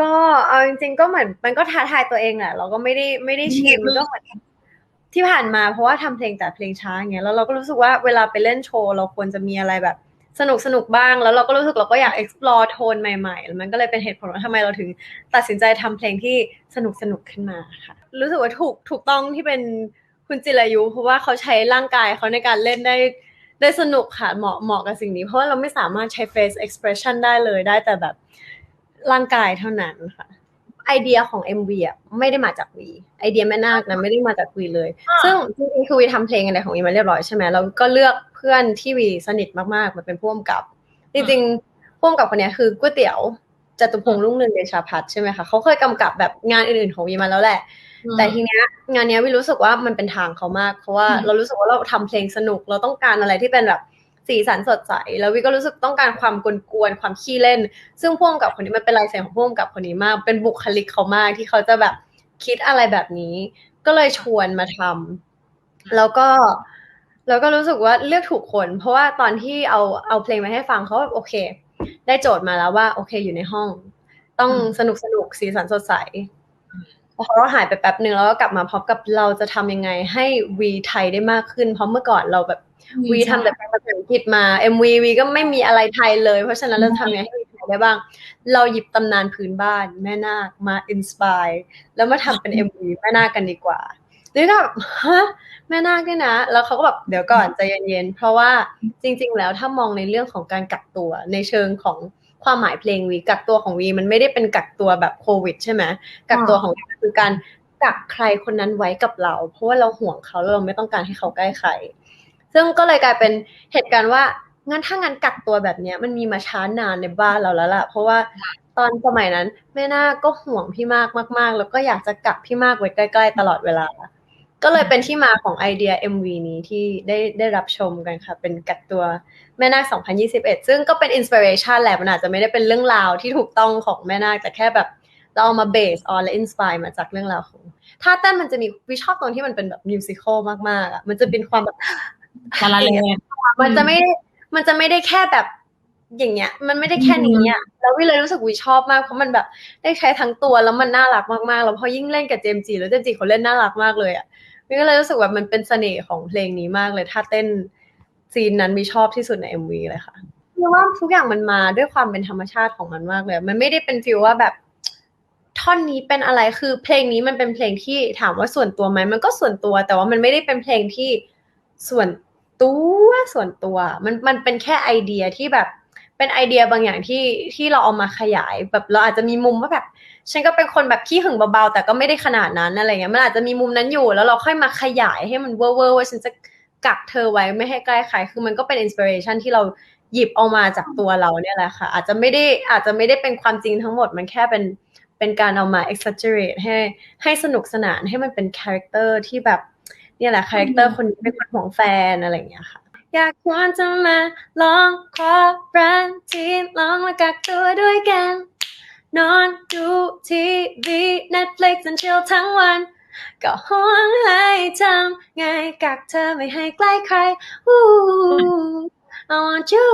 ก็เอาจริง ๆ ก็เหมือนมันก็ท้าทายตัวเองแหละเราก็ไม่ได้ไม่ได้ชิมก็เหมือนที่ผ่านมาเพราะว่าทำเพลงแต่เพลงช้าอย่างเงี้ยแล้วเราก็รู้สึกว่าเวลาไปเล่นโชว์เราควรจะมีอะไรแบบสนุกสนุกบ้าง แล้วเราก็รู้สึกเราก็อยาก explore โทนใหม่ๆแล้วมันก็เลยเป็นเหตุผลว่าทำไมเราถึงตัดสินใจทำเพลงที่สนุกสนุกขึ้นมาค่ะรู้สึกว่าถูกถูกต้องที่เป็นคุณจิรายุ เพราะว่าเขาใช้ร่างกายเขาในการเล่นได้ได้สนุกค่ะเหมาะเหมาะกับสิ่งนี้ เพราะว่าเราไม่สามารถใช้ face expression ได้เลยได้แต่แบบ ร่างกายเท่านั้นค่ะ ไอเดียของ MV อะไม่ได้มาจากวี ไอเดียแม่นาคนะไม่ได้มาจากวีเลย ซึ่งจริงๆคือวีทำเพลงอะไรของวีมาเรียบร้อยใช่ไหมเราก็เลือกเพื่อนที่วีสนิทมากๆมาเป็นผู้กำกับ จริงๆผู้กำกับคนนี้คือก๋วยเตี๋ยวจตุพงษ์รุ่งเรืองเดชาพัฒน์ใช่ไหมคะเขาเคยกำกับแบบงานอื่นๆของวีมาแล้วแหละ แต่ทีเนี้ยงานเนี้ยวิรู้สึกว่ามันเป็นทางเขามากเพราะว่าเรารู้สึกว่าเราทำเพลงสนุกเราต้องการอะไรที่เป็นแบบ สีสันสดใส แล้ววิก็รู้สึกต้องการความกวนๆความขี้เล่น ซึ่งพ่วงกับคนนี้มันเป็นลายเซ็นของพ่วงกับคนนี้มาก เป็นบุคลิกเขามากที่เขาจะแบบคิดอะไรแบบนี้ ก็เลยชวนมาทำแล้วก็แล้วก็รู้สึกว่าเลือกถูกคน เพราะว่าตอนที่เอาเอาเพลงมาให้ฟังเขาแบบโอเค ได้โจทย์มาแล้วว่า โอเคอยู่ในห้อง ต้องสนุกสนุกสีสันสดใสพอเราหายไปแป๊บหนึ่งแล้วก็กลับมาพร้อมกับเราจะทำยังไงให้วีไทยได้มากขึ้น เพราะเมื่อก่อนเราแบบ วีทำแต่ภาษาอังกฤษมา MV วีก็ไม่มีอะไรไทยเลย เพราะฉะนั้นเราทำยังไงให้วีไทยได้บ้าง เราหยิบตำนานพื้นบ้านแม่นาคมาอินสปายแล้วมาทำเป็น MV แม่นาคกันดีกว่านี่ก็แบบฮะแม่นาคด้วยนะ แล้วเขาก็แบบเดี๋ยวก่อนใจเย็นๆเพราะว่าจริง ๆ แล้วถ้ามองในเรื่องของการกักตัวในเชิงของความหมายเพลงวีกักตัวของวีมันไม่ได้เป็นกักตัวแบบโควิด ใช่ไหมกักตัวของวีคือการกักใครคนนั้นไว้กับเรา เพราะว่าเราห่วงเขาแล้วเราไม่ต้องการให้เขาใกล้ใคร ซึ่งก็เลยกลายเป็นเหตุการณ์ว่างั้นถ้างั้นกักตัวแบบเนี้ยมันมีมาช้านานในบ้านเราแล้วล่ะ เพราะว่าตอนสมัยนั้นแม่นาก็ห่วงพี่มากมาก ๆ แล้วก็อยากจะกักพี่มากไว้ใกล้ๆ ตลอดเวลา ก็เลยเป็นที่มาของไอเดีย MV นี้ที่ได้ได้รับชมกันค่ะ เป็นกักตัวแม่นาค2021 ซึ่งก็เป็นอินสปิเรชันแหละมันอาจจะไม่ได้เป็นเรื่องราวที่ถูกต้องของแม่นาคแต่แค่แบบเราเอามาเบสออนและอินสปายมาจากเรื่องราวของถ้าเต้นมันจะมีวิชอบตรงที่มันเป็นแบบมิวสิควลมากๆอะมันจะเป็นความแบบ ละละเลยมันจะไม่มันจะไม่ได้แค่แบบอย่างเงี้ย มันไม่ได้แค่นี้อะแล้ววิเลยรู้สึกวิชอบมากเพราะมันแบบได้ใช้ทั้งตัวแล้วมันน่ารักมากๆแล้วพอยิ่งเล่นกับเจมจีแล้วเจมจีเขาเล่นน่ารักมากเลยอะวิก็เลยรู้สึกว่ามันเป็นเสน่ห์ของเพลงนี้มากเลย ถ้าเต้นซีนนั้นวิชอบที่สุดใน MV เลยค่ะเพราะว่าทุกอย่างมันมาด้วยความเป็นธรรมชาติของมันมากเลย มันไม่ได้เป็นฟีลว่าแบบท่อนนี้เป็นอะไรคือเพลงนี้มันเป็นเพลงที่ถามว่าส่วนตัวไหมมันก็ส่วนตัว แต่ว่ามันไม่ได้เป็นเพลงที่ส่วน ตัวส่วนตัว มันมันเป็นแค่ไอเดียที่แบบเป็นไอเดียบางอย่างที่ที่เราเอามาขยายแบบเราอาจจะมีมุมว่าแบบ ฉันก็เป็นคนแบบขี้หึงเบาๆแต่ก็ไม่ได้ขนาดนั้นอะไรเงี้ยมันอาจจะมีมุมนั้นอยู่ แล้วเราค่อยมาขยายให้มันเวอร์ๆว่าฉันจะกักเธอไว้ไม่ให้ใกล้ใครคือมันก็เป็นอินสปิเรชันที่เราหยิบเอามาจากตัวเราเนี่ยแหละค่ะ อาจจะไม่ได้อาจจะไม่ได้เป็นความจริงทั้งหมด มันแค่เป็นเป็นการเอามา exaggerate ให้ให้สนุกสนานให้มันเป็นคาแรคเตอร์ที่แบบ นี่ยแหละคาแรคเตอร์คนนี้เป็นคนของแฟนอะไรอย่างเงี้ยค่ะอยากชวนจะมาลองขอรันทีลองมากักตัวด้วยกัน นอนดูทีวี Netflix and chill ทั้งวัน ก็ห้องให้ทำไงกักเธอไม่ให้ใกล้ใคร Ooh, I want you